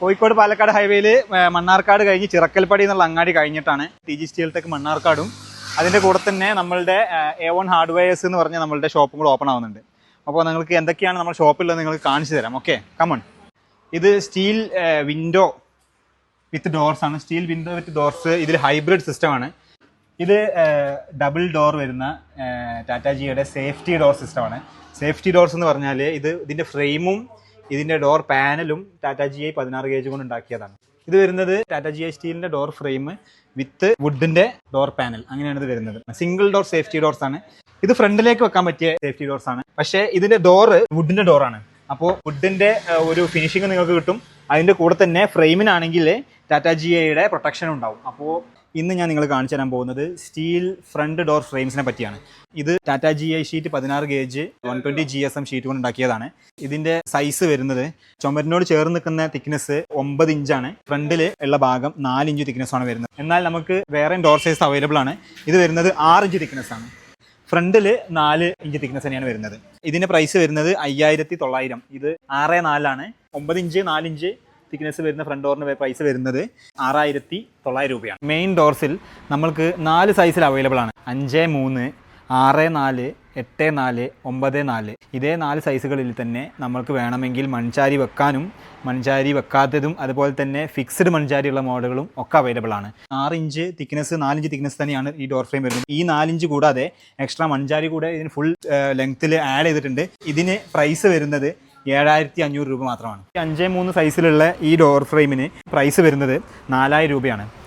കോഴിക്കോട് പാലക്കാട് ഹൈവേയിൽ മണ്ണാർക്കാട് കഴിഞ്ഞ് ചിറക്കൽപ്പടി എന്നുള്ള അങ്ങാടി കഴിഞ്ഞിട്ടാണ് ടി ജി സ്റ്റീൽ ടെക് മണ്ണാർക്കാടും. അതിന്റെ കൂടെ തന്നെ നമ്മളുടെ എ വൺ ഹാർഡ്വെയർസ് എന്ന് പറഞ്ഞ നമ്മളുടെ ഷോപ്പും കൂടെ ഓപ്പൺ ആവുന്നുണ്ട്. അപ്പോൾ നിങ്ങൾക്ക് എന്തൊക്കെയാണ് നമ്മുടെ ഷോപ്പിലുള്ളത് നിങ്ങൾക്ക് കാണിച്ചു തരാം. ഓക്കെ കമൺ ഇത് സ്റ്റീൽ വിൻഡോ വിത്ത് ഡോർസ് ആണ്. സ്റ്റീൽ വിൻഡോ വിത്ത് ഡോർസ് ഇതിൽ ഹൈബ്രിഡ് സിസ്റ്റം ആണ്. ഇത് ഡബിൾ ഡോർ വരുന്ന ടാറ്റാജിയുടെ സേഫ്റ്റി ഡോർ സിസ്റ്റമാണ് സേഫ്റ്റി ഡോർസ് എന്ന് പറഞ്ഞാൽ ഇത് ഇതിന്റെ ഫ്രെയിമും ഇതിന്റെ ഡോർ പാനലും ടാറ്റ ജി ഐ പതിനാറ് ഗേജ് കൊണ്ട് ഉണ്ടാക്കിയതാണ്. ഇത് വരുന്നത് ടാറ്റ ജി ഐ സ്റ്റീലിന്റെ ഡോർ ഫ്രെയിം വിത്ത് വുഡിന്റെ ഡോർ പാനൽ അങ്ങനെയാണ് ഇത് വരുന്നത്. സിംഗിൾ ഡോർ സേഫ്റ്റി ഡോർസ് ആണ്. ഇത് ഫ്രണ്ടിലേക്ക് വെക്കാൻ പറ്റിയ സേഫ്റ്റി ഡോർസ് ആണ്. പക്ഷേ ഇതിന്റെ ഡോറ് വുഡിന്റെ ഡോറാണ് അപ്പോൾ വുഡിന്റെ ഒരു ഫിനിഷിംഗ് നിങ്ങൾക്ക് കിട്ടും. അതിന്റെ കൂടെ തന്നെ ഫ്രെയിമിനാണെങ്കിൽ ടാറ്റ ജി ഐയുടെ പ്രൊട്ടക്ഷൻ ഉണ്ടാവും. അപ്പോൾ ഇന്ന് ഞാൻ നിങ്ങൾ കാണിച്ചു തരാൻ പോകുന്നത് സ്റ്റീൽ ഫ്രണ്ട് ഡോർ ഫ്രെയിംസിനെ പറ്റിയാണ്. ഇത് ടാറ്റ ജി ഐ ഷീറ്റ് പതിനാറ് gauge one twenty G S M sheet കൊണ്ട് ഉണ്ടാക്കിയതാണ്. ഇതിന്റെ സൈസ് വരുന്നത് ചുമരിനോട് ചേർന്ന് നിൽക്കുന്ന തിക്നെസ് ഒമ്പത് ഇഞ്ചാണ് ഫ്രണ്ടിൽ ഉള്ള ഭാഗം നാല് ഇഞ്ച് തിക്നെസ് ആണ് വരുന്നത്. എന്നാൽ നമുക്ക് വേറെ ഡോർ സൈസ് അവൈലബിൾ ആണ്. ഇത് വരുന്നത് ആറ് ഇഞ്ച് തിക്നെസ് ആണ്. ഫ്രണ്ടിൽ നാല് ഇഞ്ച് തിക്നെസ് തന്നെയാണ് വരുന്നത്. ഇതിന്റെ പ്രൈസ് വരുന്നത് അയ്യായിരത്തി തൊള്ളായിരം ഇത് ആറ് നാലാണ്. ഒമ്പത് ഇഞ്ച് നാല് ഇഞ്ച് തിക്നെസ് വരുന്ന ഫ്രണ്ട് ഡോറിന് പ്രൈസ് വരുന്നത് ആറായിരത്തി തൊള്ളായിരം രൂപയാണ് മെയിൻ ഡോർസിൽ നമ്മൾക്ക് നാല് സൈസിൽ അവൈലബിൾ ആണ്. അഞ്ച് മൂന്ന് ആറ് നാല് എട്ട് നാല് ഒമ്പത് നാല്. ഇതേ നാല് സൈസുകളിൽ തന്നെ നമ്മൾക്ക് വേണമെങ്കിൽ മൺചാരി വെക്കാനും മൺചാരി വെക്കാത്തതും അതുപോലെ തന്നെ ഫിക്സ്ഡ് മൺചാരിയുള്ള മോഡലുകളും ഒക്കെ അവൈലബിൾ ആണ്. ആറ് ഇഞ്ച് തിക്നെസ് നാലിഞ്ച് തിക്നെസ് തന്നെയാണ് ഈ ഡോർ ഫ്രെയിം വരുന്നത്. ഈ നാലിഞ്ച് കൂടാതെ എക്സ്ട്രാ മൺചാരി കൂടെ ഇതിന് ഫുൾ ലെങ്ത്തിൽ ആഡ് ചെയ്തിട്ടുണ്ട്. ഇതിന് പ്രൈസ് വരുന്നത് ഏഴായിരത്തി അഞ്ഞൂറ് രൂപ മാത്രമാണ്. അഞ്ച് മൂന്ന് സൈസിലുള്ള ഈ ഡോർ ഫ്രെയിമിന് പ്രൈസ് വരുന്നത് നാലായിരം രൂപയാണ്.